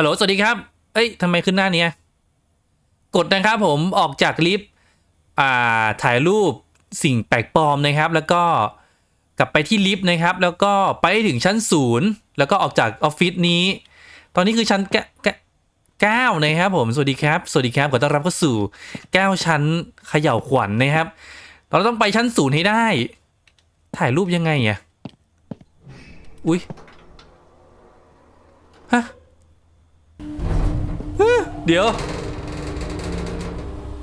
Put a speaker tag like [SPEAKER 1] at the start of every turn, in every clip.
[SPEAKER 1] ฮัลโหล สวัสดีครับ เอ้ยทำไมขึ้นหน้าเนี้ย กดนะครับผมออกจากลิฟต์ อ่า ถ่ายรูปสิ่งแปลกปลอมนะครับ แล้วก็กลับไปที่ลิฟต์นะครับ แล้วก็ไปถึงชั้นศูนย์แล้วก็ออกจากออฟฟิศนี้ ตอนนี้คือชั้นแกแกเก้านะครับผม สวัสดีครับ สวัสดีครับ ขอต้อนรับเข้าสู่เก้าชั้นเขย่าขวัญนะครับ เราต้องไปชั้นศูนย์ให้ได้ ถ่ายรูปยังไงอะ อุ้ยฮะ เดี๋ยว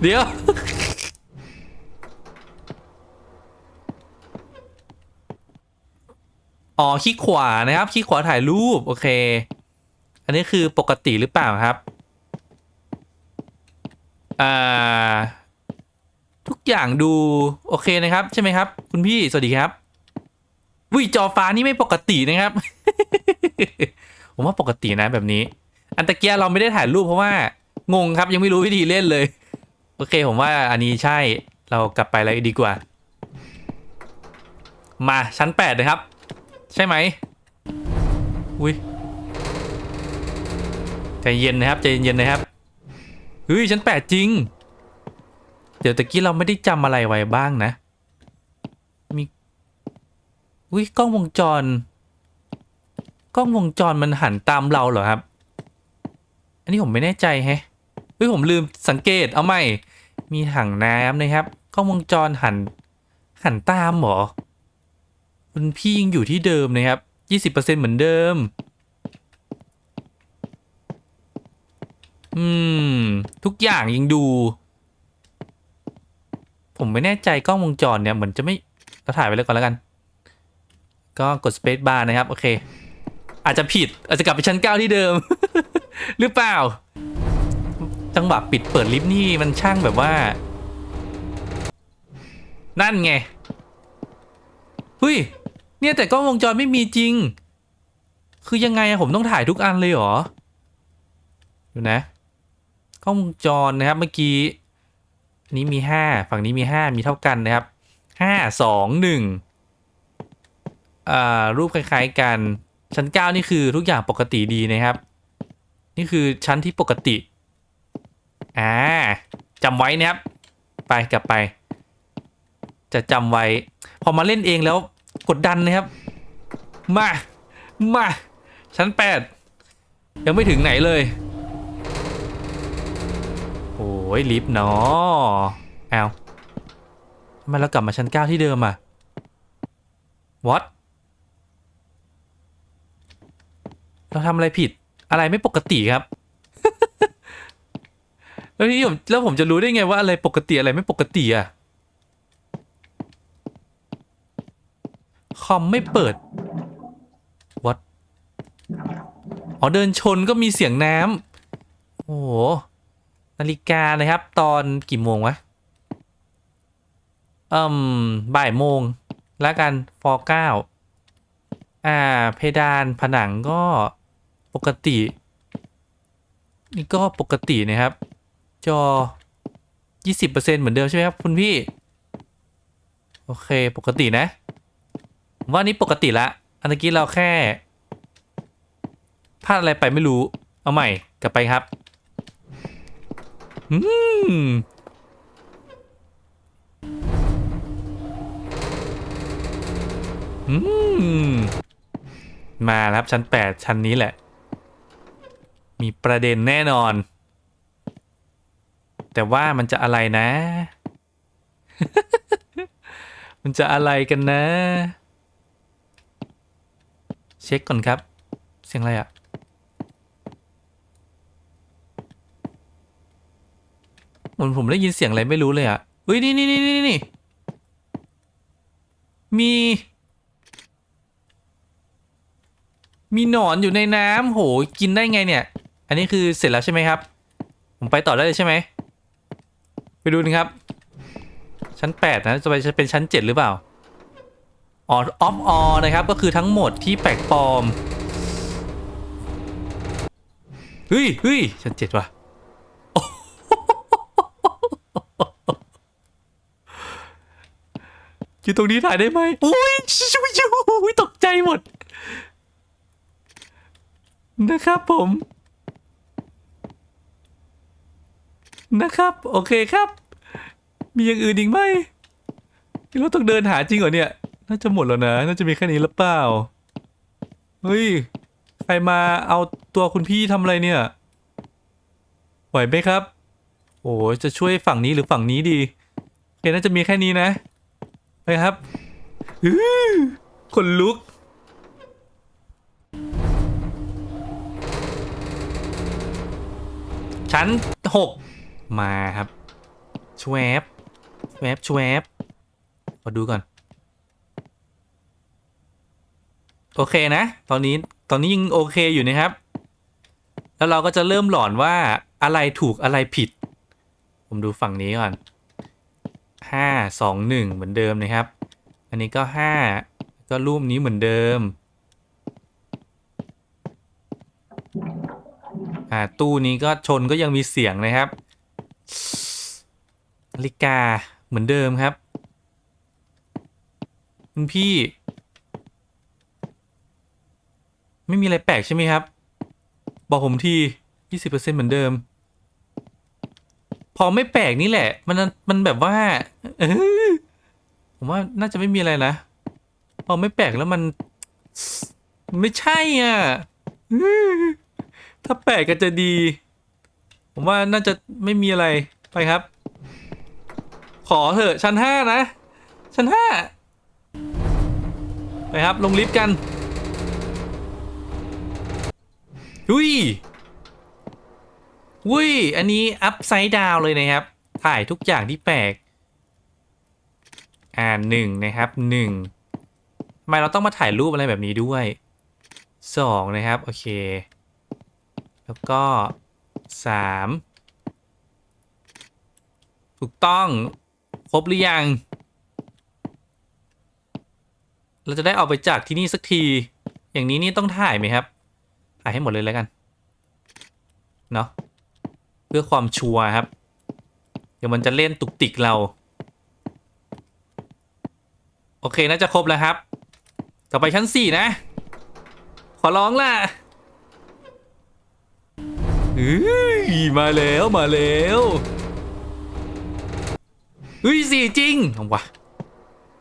[SPEAKER 1] เดี๋ยว อ๋อคลิกขวานะครับคลิกขวาถ่ายรูป โอเค อันนี้คือปกติหรือเปล่าครับ อ่า ทุกอย่างดู โอเคนะครับ ใช่ไหมครับ คุณพี่สวัสดีครับวิจอฟ้านี่ไม่ปกตินะครับ ผมว่าปกตินะแบบนี้ อันตะเกียเราไม่ได้ถ่ายรูปเพราะว่างงครับยังไม่รู้วิธีเล่นเลย โอเคผมว่าอันนี้ใช่เรากลับไปเลยดีกว่า มาชั้นแปดนะครับ ใช่ไหมอุ้ยใจเย็นนะครับใจเย็นๆนะครับเฮ้ยชั้นแปดจริง เดี๋ยวตะกี้เราไม่ได้จำอะไรไว้บ้างนะมีอุ้ยกล้องวงจร กล้องวงจรมันหันตามเราเหรอครับ อันนี้ผมไม่แน่ใจแฮะเฮ้ยผมลืมสังเกตเอาใหม่ มีถังน้ำนะครับกล้องวงจรหัน หันตามหรอคุณพี่ยังอยู่ที่เดิมนะครับยี่สิบเปอร์เซ็นเหมือนเดิม อืม ทุกอย่างยังดู ผมไม่แน่ใจกล้องวงจรเนี่ยเหมือนจะไม่เราถ่ายไปเลยก่อนแล้วกัน ก็กด space bar นะครับ โอเค อาจจะผิดอาจจะกลับไปชั้นเก้าที่เดิม หรือเปล่า จังหวะปิดเปิดลิฟต์นี่มันช่างแบบว่า นั่นไงเฮ้ยเนี่ยแต่กล้องวงจรไม่มีจริง คือยังไงผมต้องถ่ายทุกอันเลยเหรอดูนะกล้องวงจรนะครับเมื่อกี้อันนี้มีห้าฝั่งนี้มีห้ามีเท่ากันนะครับห้าสองหนึ่งอ่ารูปคล้ายๆกัน ชั้นเก้านี่คือทุกอย่างปกติดีนะครับ นี่คือชั้นที่ปกติ อ่าจำไว้นะครับ ไปกลับไป จะจำไว้ พอมาเล่นเองแล้วกดดันนะครับ มา มา ชั้นแปดยังไม่ถึงไหนเลย โอ้ยลิฟต์เนาะเอาทำไมเรากลับมาชั้นเก้าที่เดิมอะ what เราทำอะไรผิดอะไรไม่ปกติครับ แล้วนี่ผมแล้วผมจะรู้ได้ไงว่าอะไรปกติอะไรไม่ปกติอะคอมไม่เปิด what อ๋อเดินชนก็มีเสียงน้ำโอ้โหนาฬิกานะครับ ตอนกี่โมงวะอืมบ่ายโมงแล้วกันฟอเก้าอ่า เพดานผนังก็ป กติ นี่ก็ปกตินะครับ จอ 20%เหมือนเดิมใช่ไหมครับคุณพี่ โอเคปกตินะ ว่านี่ปกติละ อันตะกี้เราแค่พลาดอะไรไปไม่รู้ เอาใหม่กลับไปครับอืมอืม มาแล้วครับชั้นแปดชั้นนี้แหละ มีประเด็นแน่นอน แต่ว่ามันจะอะไรนะ มันจะอะไรกันนะ เช็คก่อนครับ เสียงอะไรอะเหมือนผมได้ยินเสียงอะไรไม่รู้เลยอะเฮ้ยนี่นี่นี่นี่นี่มี มีหนอนอยู่ในน้ำโห กินได้ไงเนี่ย อันนี้คือเสร็จแล้วใช่ไหมครับ ผมไปต่อได้เลยใช่ไหม ไปดูนะครับ ชั้นแปดนะ จะไปจะเป็นชั้นเจ็ดหรือเปล่าออออฟออนะครับ ก็คือทั้งหมดที่แปลกปลอม เฮ้ยเฮ้ยชั้นเจ็ดว่ะอยู่ตรงนี้ถ่ายได้ไหมอุ้ยชิวชิวอุ้ยตกใจหมด นะครับผม นะครับ โอเคครับ มีอย่างอื่นอีกไหมเราต้องเดินหาจริงเหรอเนี่ย น่าจะหมดแล้วนะ น่าจะมีแค่นี้หรือเปล่า เฮ้ย ใครมาเอาตัวคุณพี่ทำอะไรเนี่ย ไหวไหมครับ โอ้จะช่วยฝั่งนี้หรือฝั่งนี้ดีโอเคน่าจะมีแค่นี้นะ ไปครับคนลุกชั้นหก มาครับชวบชวบชวบมาดูก่อน โอเคนะ ตอนนี้ตอนนี้ยังโอเคอยู่นะครับ แล้วเราก็จะเริ่มหลอนว่าอะไรถูกอะไรผิด ผมดูฝั่งนี้ก่อนห้าสองหนึ่งเหมือนเดิมนะครับ อันนี้ก็ห้าก็รูปนี้เหมือนเดิม อ่าตู้นี้ก็ชนก็ยังมีเสียงนะครับ นาฬิกาเหมือนเดิมครับ คุณพี่ ไม่มีอะไรแปลกใช่ไหมครับ บอกผมทียี่สิบเปอร์เซ็นเหมือนเดิม พอไม่แปลกนี่แหละ มันมันแบบว่าเออผมว่าน่าจะไม่มีอะไรนะ พอไม่แปลกแล้วมัน ไม่ใช่อะ ถ้าแปลกก็จะดี ผมว่าน่าจะไม่มีอะไรไปครับ ขอเถอะชั้นห้านะ ชั้นห้าไปครับ ลงลิฟต์กันอุ้ยอุ้ย อันนี้อัพไซด์ดาวเลยนะครับ ถ่ายทุกอย่างที่แปลก อ่าหนึ่งนะครับหนึ่งทำไมเราต้องมาถ่ายรูปอะไรแบบนี้ด้วยสองนะครับ โอเค แล้วก็ สามถูกต้อง ครบหรือยัง เราจะได้ออกไปจากที่นี่สักที อย่างนี้นี่ต้องถ่ายไหมครับ ถ่ายให้หมดเลยแล้วกัน เนาะเพื่อความชัวร์ครับ เดี๋ยวมันจะเล่นตุกติกเรา โอเคน่าจะครบแล้วครับ ต่อไปชั้นสี่นะ ขอร้องล่ะ เฮ้ยมาแล้วมาแล้วเฮ้ยสี่จริงเอาวะ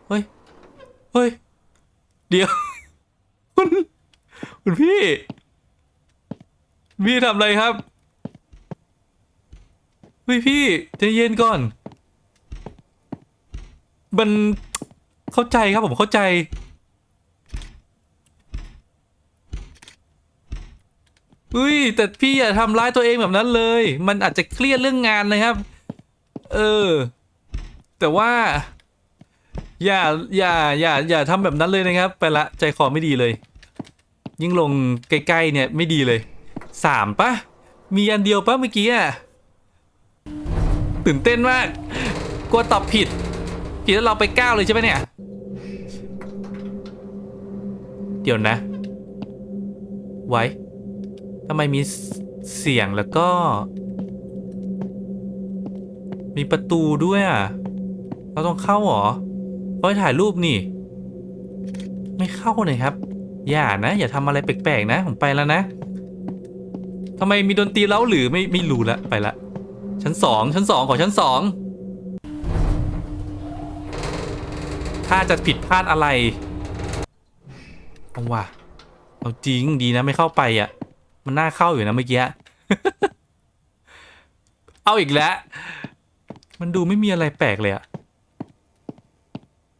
[SPEAKER 1] เฮ้ยเฮ้ยเดี๋ยวคุณคุณพี่พี่ทำอะไรครับเฮ้ยพี่ใจเย็นก่อน มันเข้าใจครับผมเข้าใจ อุ้ยแต่พี่อย่าทำร้ายตัวเองแบบนั้นเลย มันอาจจะเครียดเรื่องงานนะครับ เออ แต่ว่า อย่าอย่าอย่าอย่าทำแบบนั้นเลยนะครับ ไปละใจคอไม่ดีเลย ยิ่งลงใกล้ๆเนี่ยไม่ดีเลยสามปะมีอันเดียวปะเมื่อกี้อะตื่นเต้นมากกลัวตอบผิด ผิดแล้วเราไปเก้าเลยใช่ไหมเนี่ย เดี๋ยวนะ ไว้ ทำไมมีเสียงแล้วก็ มีประตูด้วยอะ เราต้องเข้าเหรอเราไปถ่ายรูปนี่ ไม่เข้าเลยครับ อย่านะ อย่าทำอะไรแปลกๆนะ ผมไปแล้วนะทำไมมีดนตรีเล้าหรือไม่ไม่รู้ละไปละ ชั้นสองชั้นสองขอชั้นสองถ้าจะผิดพลาดอะไรเอาว่ะเอาจริงดีนะไม่เข้าไปอะ มันน่าเข้าอยู่นะเมื่อกี้ เอาอีกแล้ว มันดูไม่มีอะไรแปลกเลยอะ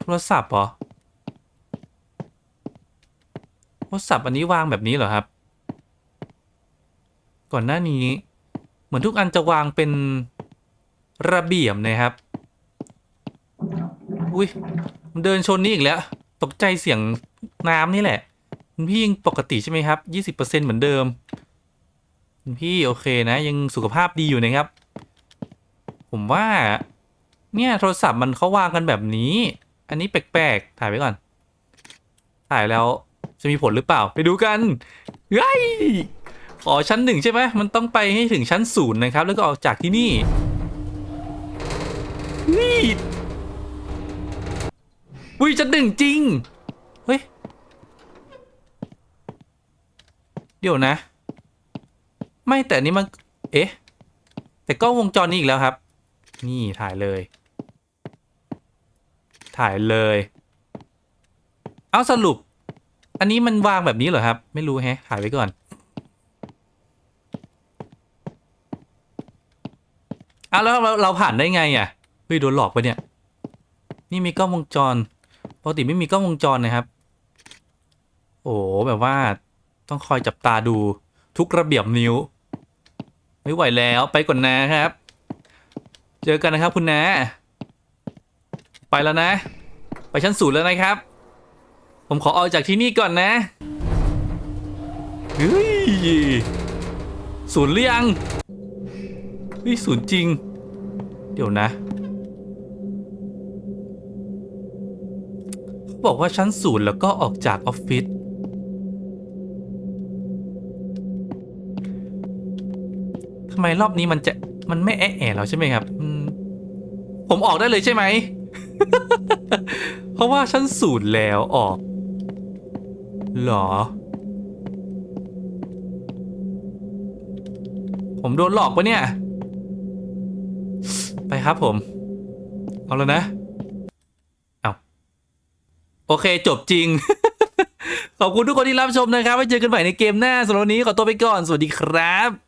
[SPEAKER 1] โทรศัพท์เหรอ โทรศัพท์อันนี้วางแบบนี้เหรอครับ ก่อนหน้านี้ เหมือนทุกอันจะวางเป็นระเบียบนะครับ อุ้ยมันเดินชนนี่อีกแล้ว ตกใจเสียงน้ำนี่แหละ พี่ยังปกติใช่ไหมครับยี่สิบเปอร์เซ็นเหมือนเดิม คุณพี่โอเคนะ ยังสุขภาพดีอยู่นะครับ ผมว่า เนี่ยโทรศัพท์มันเขาวางกันแบบนี้ อันนี้แปลกๆถ่ายไว้ก่อน ถ่ายแล้วจะมีผลหรือเปล่า ไปดูกันเฮ้ยขอชั้นหนึ่งใช่ไหมมันต้องไปให้ถึงชั้นศูนย์นะครับ แล้วก็ออกจากที่นี่ นี่อุ้ยชั้นหนึ่งจริง เฮ้ย เดี๋ยวนะ ไม่แต่นี้มัน เอ๊ะ แต่กล้องวงจรนี้อีกแล้วครับ นี่ถ่ายเลย ถ่ายเลย เอาสรุป อันนี้มันวางแบบนี้เหรอครับ ไม่รู้แฮะถ่ายไว้ก่อนเอาแล้วเราเราผ่านได้ไงอะเฮ้ยโดนหลอกปะเนี่ย นี่มีกล้องวงจรปกติไม่มีกล้องวงจรนะครับ โอ้โหแบบว่าต้องคอยจับตาดูทุกระเบียบนิ้ว ไม่ไหวแล้วไปก่อนนะครับ เจอกันนะครับคุณนะไปแล้วนะ ไปชั้นศูนย์แล้วนะครับ ผมขอออกจากที่นี่ก่อนนะเฮ้ยศูนย์หรือยังเฮ้ยศูนย์จริง เดี๋ยวนะเขาบอกว่าชั้นศูนย์แล้วก็ออกจากออฟฟิศ มรอบนี้มันจะมันไม่แอะแอะแล้วใช่ไหมครับผมออกได้เลยใช่ไหม เพราะว่าชั้นศูนย์แล้วออกหรอ ผมโดนหลอกปะเนี่ย ไปครับผม เอาแล้วนะ เอาโอเคจบจริง ขอบคุณทุกคนที่รับชมนะครับ ไว้เจอกันใหม่ในเกมหน้าสำหรับวันนี้ขอตัวไปก่อน สวัสดีครับ